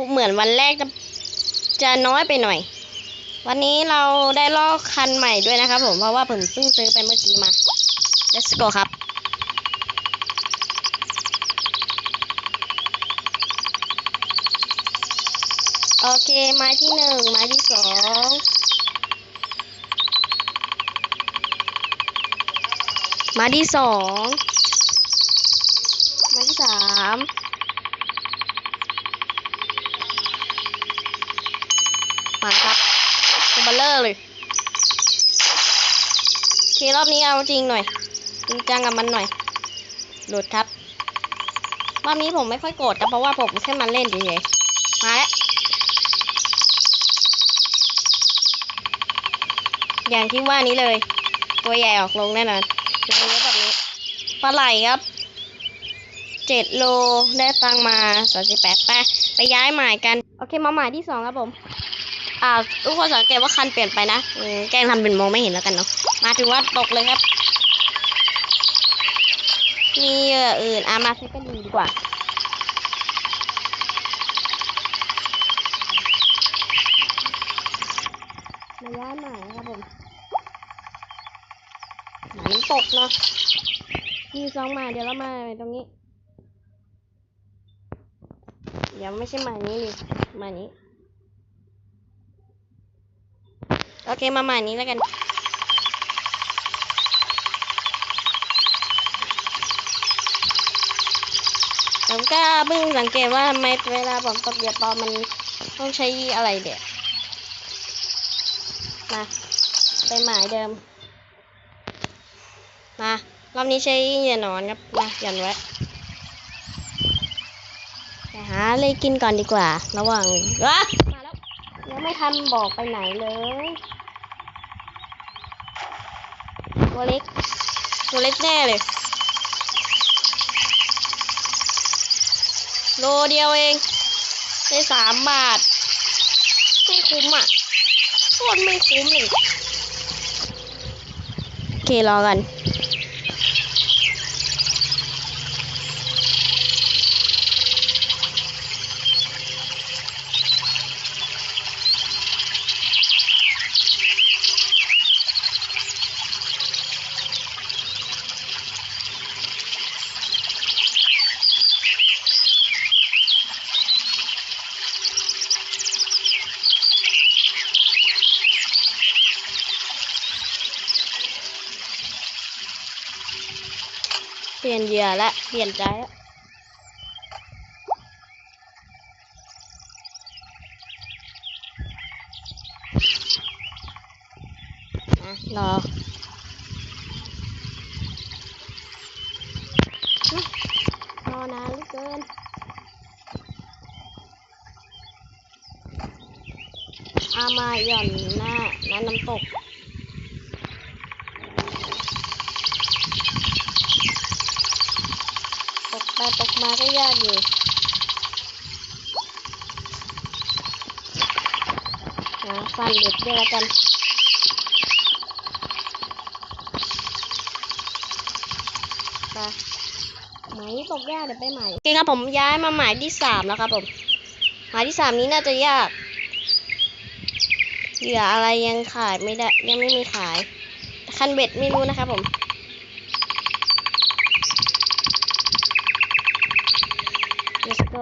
เหมือนวันแรกจะจะน้อยไปหน่อย วันนี้เราได้ลอกคันใหม่ด้วยนะครับผมเพราะว่าผมเพิ่งซื้อไปเมื่อกี้มา let's go ครับ โอเคไม้ที่หนึ่งไม้ที่สองไม้ที่สองไม้ที่สาม มาครับตัวเบลเลอร์เลยโอเครอบนี้เอาจริงหน่อยจริงจังกับมันหน่อยหลุดครับรอบนี้ผมไม่ค่อยโกรธครับเพราะว่าผมแค่มาเล่นเฉยๆมาแล้วอย่างที่ว่านี้เลย ตัวใหญ่ออกลงแน่นอนตัวเยอะแบบนี้ปลาไหลครับเจ็ดโลได้ตังมาสามสิบแปดไปไปย้ายหมายกัน โอเคมาหมายที่สองครับผม อ่าทุกคนสังเกตว่าคันเปลี่ยนไปนะแกล้งทำเป็นมองไม่เห็นแล้วกันเนาะมาถือว่าตกเลยครับมีเอื่นอามาใช้กันดีดีกว่ามาย้ายใหม่นครับผมหมาน้ำตกเนาะมีสองหมาเดี๋ยวเรามาตรงนี้ เดี๋ยวไม่ใช่หมานี้นี่หมานี้ โอเค มาหมายนี้แล้วกันผมก็เพิ่งสังเกตว่าทำไมเวลาผมตกเหยียบปอมันต้องใช้อะไรเดี๋ยวมาไปหมายเดิม มารอบนี้ใช้เหยื่อนอนครับมาหย่อนไว้ไปหาอะไรกินก่อนดีกว่า ระหว่างว้ามาแล้วยังไม่ทันบอกไปไหนเลย ตัวเล็ก ตัวเล็กแน่เลย โลเดียวเอง ได้สามบาท ไม่คุ้มอะโคตรไม่คุ้มเลย โอเครอกัน ลี่ยนเหยื่อละเปลี่ยนใจละอะรอรอนานเหลือเกิน อามาหย่อนหน้าน้าน้ำตก ตกไปตก มาก็ยากอยู่หาฟันเด็ดด้วยแล้วกันไปหมตกยากเดี๋ยวไปใหม่โอเคครับผมย้ายมาหมายที่สามแล้วครับผมหมายที่สามนี้น่าจะยากเหยื่ออะไรยังขายไม่ได้ยังไม่มีขายคันเบ็ดไม่รู้นะครับผม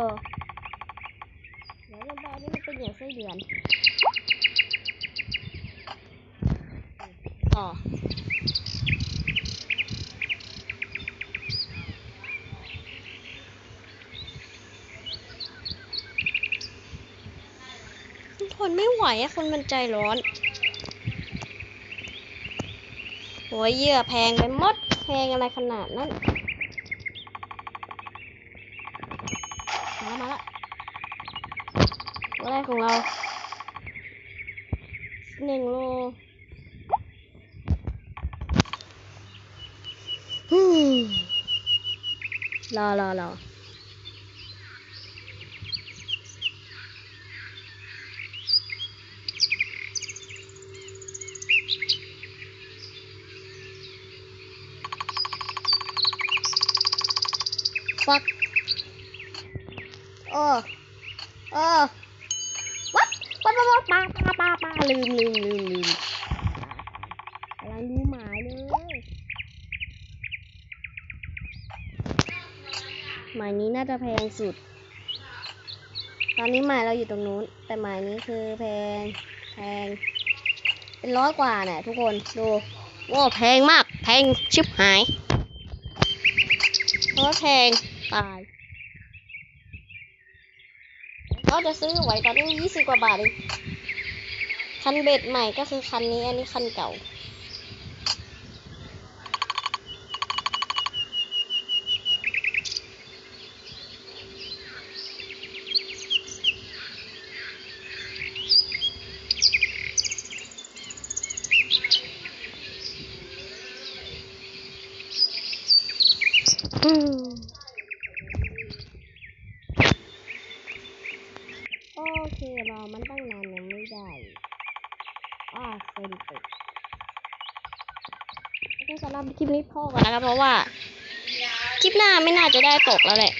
อเดี๋ยวเราบอกนี่มันเป็นเหยื่อไส้เดือนต่อทนไม่ไหวอะคนมันใจร้อนโหัวเหยื่อแพงไปหมด แพงอะไรขนาดนั้น มาแล้วมาแล้วตัวแร กของเราหนึ่งโลฮึ่มรอรอรอฟักโอ้โอ้ ป้าป้าป้าป้าลืมลืมลืมลืมกำลังดูหมายเลยหมายนี้น่าจะแพงสุด ตอนนี้หมายเราอยู่ตรงนู้น แต่หมายนี้คือแพง แพง เป็นร้อยกว่าเนี่ยทุกคนดูว้าแพงมาก แพงชิบหายเพราะแพงตาย ก็จะซื้อไว้ตอนนี้ยี่สิบกว่าบาทเองคันเบ็ดใหม่ก็คือคันนี้ อันนี้คันเก่า อืมโอเครอมันตั้งนานยังไม่ได้อ้า เซนติกโอเคสำหรับคลิปนี้พอก่อนนะครับเพราะว่า คลิปหน้าไม่น่าจะได้ตกแล้วแหละ